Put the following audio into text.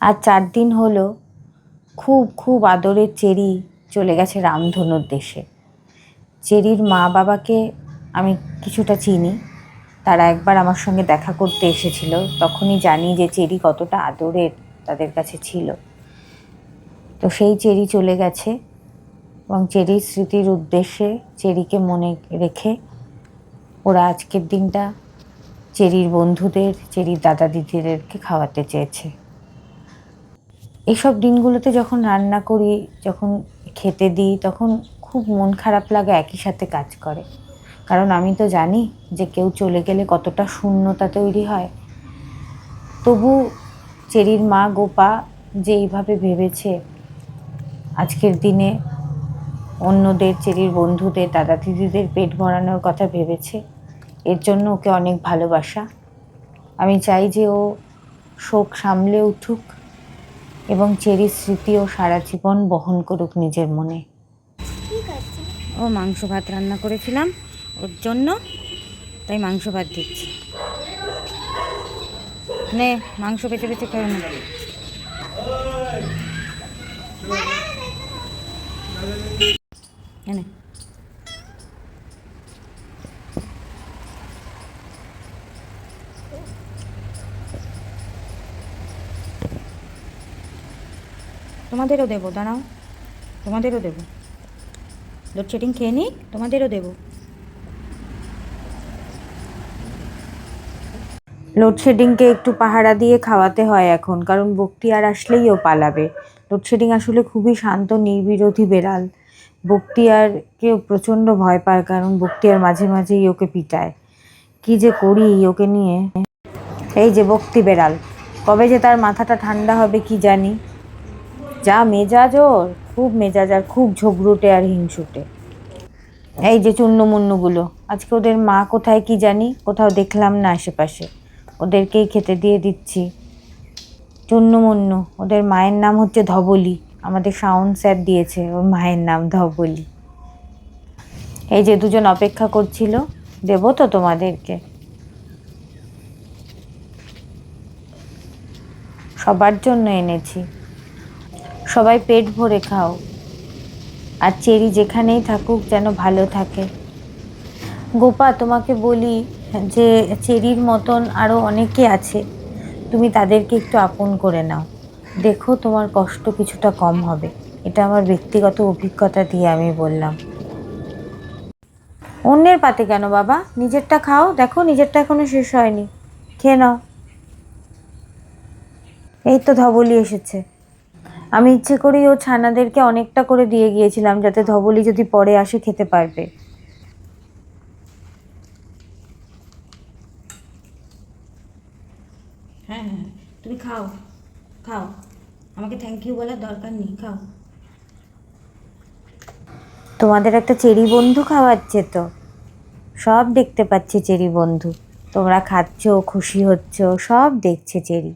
আর চার দিন হলো খুব খুব আদরের চেরি চলে গেছে রামধনুর দেশে। চেরির মা বাবাকে আমি কিছুটা চিনি, তারা একবার আমার সঙ্গে দেখা করতে এসেছিল, তখনই জানি যে চেরি কতটা আদরের তাদের কাছে ছিল। তো সেই চেরি চলে গেছে এবং চেরির স্মৃতির উদ্দেশ্যে চেরিকে মনে রেখে ওরা আজকের দিনটা চেরির বন্ধুদের, চেরির দাদা দিদিদেরকে খাওয়াতে চেয়েছে। এইসব দিনগুলোতে যখন রান্না করি, যখন খেতে দিই, তখন খুব মন খারাপ লাগা একই সাথে কাজ করে। কারণ আমি তো জানি যে কেউ চলে গেলে কতটা শূন্যতা তৈরি হয়। তবু চেরির মা গোপা যে এইভাবে ভেবেছে, আজকের দিনে অন্যদের চেরির বন্ধুদের, দাদা দিদিদের পেট ভরানোর কথা ভেবেছে, এর জন্য ওকে অনেক ভালোবাসা। আমি চাই যে ও শোক সামলে উঠুক। এবং চেরির স্মৃতিও সারা জীবন বহন করুক নিজের মনে। ও মাংস ভাত রান্না করেছিলাম ওর জন্য, তাই মাংস ভাত দিচ্ছি। নে, মাংস বেঁচে বেঁচে খেয়ে না। তোমাদেরও দেবো, দাঁড়াও। তোমাদেরও দেবো। লোডশেডিং খেয়ে নিই তোমাদেরও দেবো। লোডশেডিংকে একটু পাহারা দিয়ে খাওয়াতে হয় এখন, কারণ বক্তিয়ার আসলেই ও পালাবে। লোডশেডিং আসলে খুবই শান্ত, নির্বিরোধী বেড়াল। বক্তিয়ারকে প্রচণ্ড ভয় পায়, কারণ বক্তিয়ার মাঝে মাঝেই ওকে পিটায়। কি যে করি ওকে নিয়ে? এই যে বক্তি বেড়াল, কবে যে তার মাথাটা ঠান্ডা হবে কি জানি। যা মেজাজ ওর, খুব মেজাজ আর খুব ঝগড়ুটে আর হিংসুটে। এই যে চূর্ণ মুন্নুগুলো, আজকে ওদের মা কোথায় কি জানি, কোথাও দেখলাম না আশেপাশে। ওদেরকেই খেতে দিয়ে দিচ্ছি। চূর্ণ মুন্নু, ওদের মায়ের নাম হচ্ছে ধবলি। আমাদের সাউন্ড স্যার দিয়েছে ওর মায়ের নাম ধবলি। এই যে দুজন অপেক্ষা করছিল, দেবো তো তোমাদেরকে। সবার জন্য এনেছি। সবাই পেট ভরে খাও। আর চেরি যেখানেই থাকুক যেন ভালো থাকে। গোপা, তোমাকে বলি যে চেরির মতন আরও অনেকে আছে। তুমি তাদেরকে একটু আপন করে নাও। দেখো তোমার কষ্ট কিছুটা কম হবে। এটা আমার ব্যক্তিগত অভিজ্ঞতা দিয়ে আমি বললাম। অন্যের পাতে কেন বাবা? নিজেরটা খাও। দেখো নিজেরটা এখনও শেষ হয়নি। খেয়ে নাও। এই তো ধবলি এসেছে। আমি ইচ্ছে করেই ও ছানাদেরকে অনেকটা করে দিয়ে গিয়েছিলাম যাতে ধবলি যদি পরে আসে খেতে পারবে। হ্যাঁ হ্যাঁ তুমি খাও খাও। আমাকে থ্যাংক ইউ বলার দরকার নেই খাও। তোমাদের একটা চেরি বন্ধু খাওয়াচ্ছে তো? সব দেখতে পাচ্ছে চেরি বন্ধু। তোমরা খাচ্ছ খুশি হচ্ছ সব দেখছে চেরি।